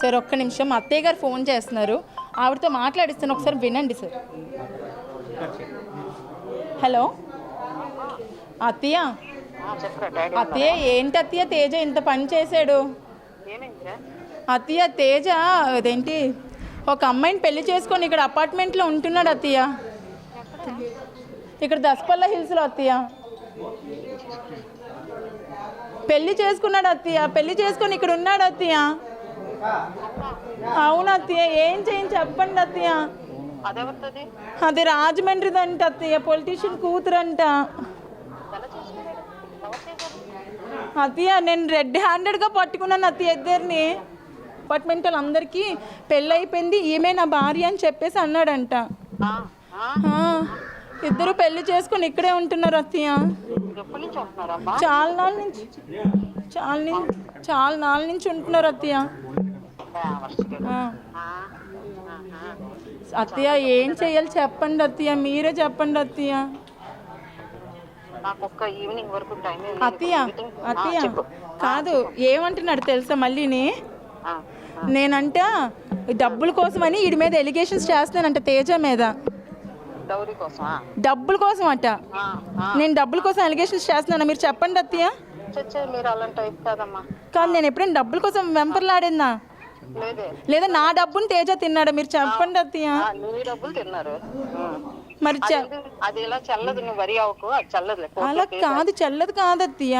Sir ఒక్క నిమిషం. మా అత్తయ్య గారు ఫోన్ చేస్తున్నారు. ఆవిడతో మాట్లాడిస్తాను ఒకసారి వినండి సార్. హలో? అత్తయ్య? అత్తయ్య ఏంటి అత్తయ్య? తేజ ఇంత పని చేశాడు. అత్తయ్య తేజ అదేంటి? ఒక అమ్మాయిని పెళ్ళి చేసుకొని ఇక్కడ అపార్ట్మెంట్లో ఉంటున్నాడు అత్తయ్య. ఇక్కడ దసపల్ల హిల్స్లో అత్తయ్య. పెళ్ళి చేసుకున్నాడు అత్తయ్య. పెళ్ళి చేసుకొని ఇక్కడ ఉన్నాడు అత్తయ్య. అవును అత్తయ్య ఏం చేయని చెప్పండి అత్తయ్య. అది రాజమండ్రిదంట అత్తయ్య పొలిటీషియన్ కూతురంట. అత్తయ్య నేను రెడ్ హ్యాండెడ్గా పట్టుకున్నాను అత్తయ్య ఇద్దరిని. అపార్ట్మెంట్ వాళ్ళందరికీ పెళ్ళి అయిపోయింది ఈమె నా భార్య అని చెప్పేసి అన్నాడంట. ఇద్దరు పెళ్ళి చేసుకొని ఇక్కడే ఉంటున్నారు అత్తయ్య. చాలా నాళ్ళ నుంచి చాలా చాలా నాళ్ళ నుంచి ఉంటున్నారు అత్తయ్య. అత్తయ్య ఏం చెయ్యాలి చెప్పండి అత్తయ్య మీరే చెప్పండి అత్తయ్య. అత్తయ్య అత్తయ్య కాదు ఏమంటున్నాడు తెలుసా మళ్ళీని నేనంట డబ్బుల కోసమని వీడి మీద ఎలిగేషన్స్ చేస్తున్నానంట తేజ మీద. డబ్బుల కోసం అట. నేను డబ్బుల కోసం ఎలిగేషన్స్ చేస్తున్నాను? మీరు చెప్పండి అత్తయ్య. మీరు అలాంటి టైప్ కాదమ్మా. కాదు నేను ఎప్పుడైనా డబ్బుల కోసం వెంపర్లాడిందా? లేదే. నా డబ్బుని తేజ తిన్నాడా? మీరు చెప్పండి అత్తయ్య. నీ డబ్బులు తిన్నారు. మరి అది- ఇలా చల్లదు నువ్వు వరి అవ్వకు అది చల్లదులే. అలా కాదు చల్లదు కాదు అత్తయ్య.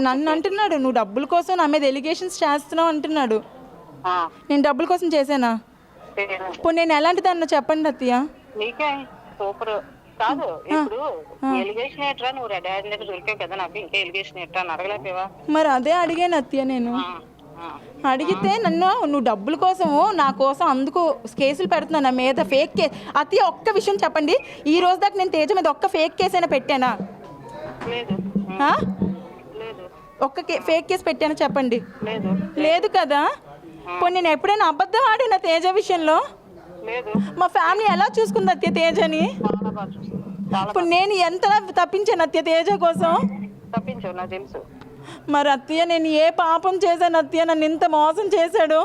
నన్ను అంటున్నాడు నువ్వు డబ్బుల కోసం నా మీద ఎలిగేషన్స్ చేస్తున్నావు అంటున్నాడు. నేను డబ్బుల కోసం చేశానా? పేరు. ఇప్పుడు నేను ఎలాంటిది అన్న చెప్పండి అత్తయ్య. నీకే సూపర్. కాదు ఇప్పుడు ఎలిగేషన్ ఏట్రా? నువ్వు రెడ్ దొరికావు కదా నాకు ఇంకా ఎలిగేషన్ ఏట్రా అని మరి అదే అడిగాను అత్తయ్య నేను. అడిగితే నన్ను నువ్వు డబ్బుల కోసము నా కోసం అందుకు కేసులు పెడుతున్నాను నా మీద ఫేక్ కేసు అత్తయ్య ఒక్క విషయం చెప్పండి. ఈ రోజు దాకా నేను తేజ మీద ఒక్క ఫేక్ కేసు అయినా పెట్టానా? ఒక్క ఫేక్ కేసు పెట్టానా చెప్పండి? లేదు. కదా? పోనీ నేను ఎప్పుడైనా అబద్ధం ఆడిన తేజ విషయంలో? మా ఫ్యామిలీ ఎలా చూసుకుంది అత్య తేజని? ఇప్పుడు నేను ఎంత తప్పించాను అత్య తేజ కోసం? తప్పించావు తెలుసు. మరి అత్తయ్య నేను ఏ పాపం చేశాను అత్తయ్య? నన్ను ఇంత మోసం చేశాడు?